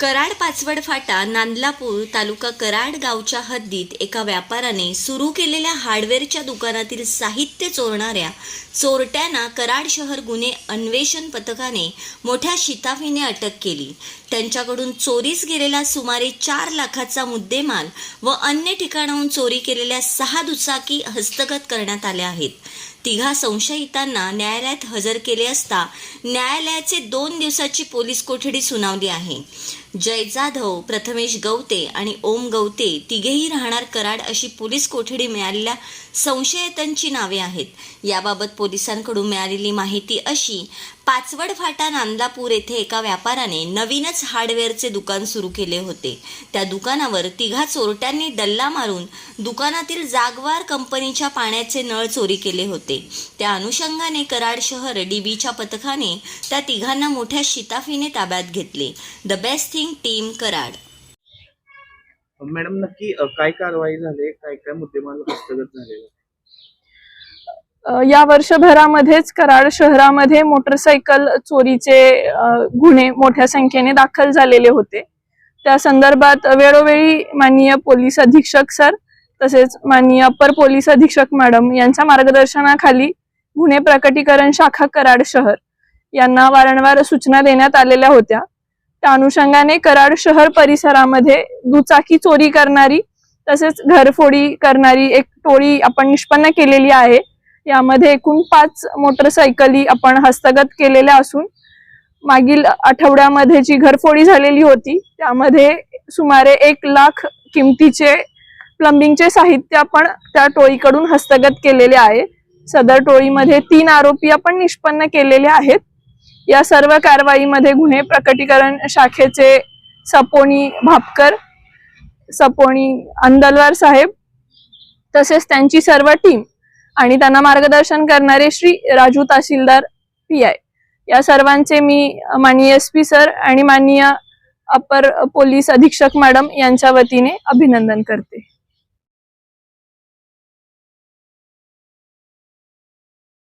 कराड पाचवड फाटा नांदलापूर तालुका कराड गावच्या हद्दीत एका व्यापाऱ्याने सुरू केलेल्या हार्डवेअरच्या दुकानातील साहित्य चोरणाऱ्या चोरट्यांना कराड शहर गुन्हे अन्वेषण पथकाने मोठ्या शिताफीने अटक केली. त्यांच्याकडून चोरीस गेलेला सुमारे चार लाखाचा मुद्देमाल व अन्य ठिकाणाहून चोरी केलेल्या सहा दुचाकी हस्तगत करण्यात आल्या आहेत. तिघा संशयितांना न्यायालयात हजर केले असता न्यायालयाचे दोन दिवसाची पोलीस कोठडी सुनावली आहे. जय जाधव प्रथमेश गवते आणि ओम गवते तिघेही राहणार कराड अशी पोलीस कोठडी मिळालेल्या संशयितांची नावे आहेत. याबाबत पोलिसांकडून मिळालेली माहिती अशी पाचवड फाटा नांदापूर येथे एका व्यापाऱ्याने नवीनच हार्डवेअरचे दुकान सुरू केले होते. त्या दुकानावर तिघा चोरट्यांनी डल्ला मारून दुकानातील जागवार कंपनीच्या पाण्याचे नळ चोरी केले होते. त्या अनुषंगाने कराड शहर डीबीच्या पथकाने त्या तिघांना मोठ्या शिताफीने ताब्यात घेतले. The best thing team Karad. Madam नक्की अ, काय कारवाई झाली? काय काय मुद्देमाल हस्तगत झालेले या वर्षभरामध्येच कराड शहरामध्ये मोटरसायकल चोरीचे गुन्हे मोठ्या संख्येने दाखल झालेले होते. त्या संदर्भात वेळोवेळी माननीय पोलीस अधीक्षक सर तसेच माननीय अप्पर पोलीस अधीक्षक मॅडम यांच्या मार्गदर्शनाखाली गुन्हे प्रकटीकरण शाखा कराड शहर यांना वारंवार सूचना देण्यात आलेल्या होत्या. त्या अनुषंगाने कराड शहर परिसरामध्ये दुचाकी चोरी करणारी तसेच घरफोडी करणारी एक टोळी आपण निष्पन्न केलेली आहे. यामध्ये एकूण पाच मोटरसायकली आपण हस्तगत केलेल्या असून मागील आठवड्यामध्ये जी घरफोडी झालेली होती त्यामध्ये सुमारे एक लाख किमतीचे प्लंबिंगचे साहित्य आपण त्या टोळीकडून हस्तगत केलेले आहे. सदर टोळीमध्ये तीन आरोपी आपण निष्पन्न केलेले आहेत. या सर्व कारवाईमध्ये गुन्हे प्रकटीकरण शाखेचे सपोनी भापकर सपोनी अंदलवार साहेब तसेच त्यांची सर्व टीम आणि त्यांना मार्गदर्शन करणारे श्री राजू तहसीलदार पी आय. या सर्वांचे मी माननीय एस पी सर आणि माननीय अपर पोलीस अधीक्षक मॅडम यांच्या वतीने अभिनंदन करते.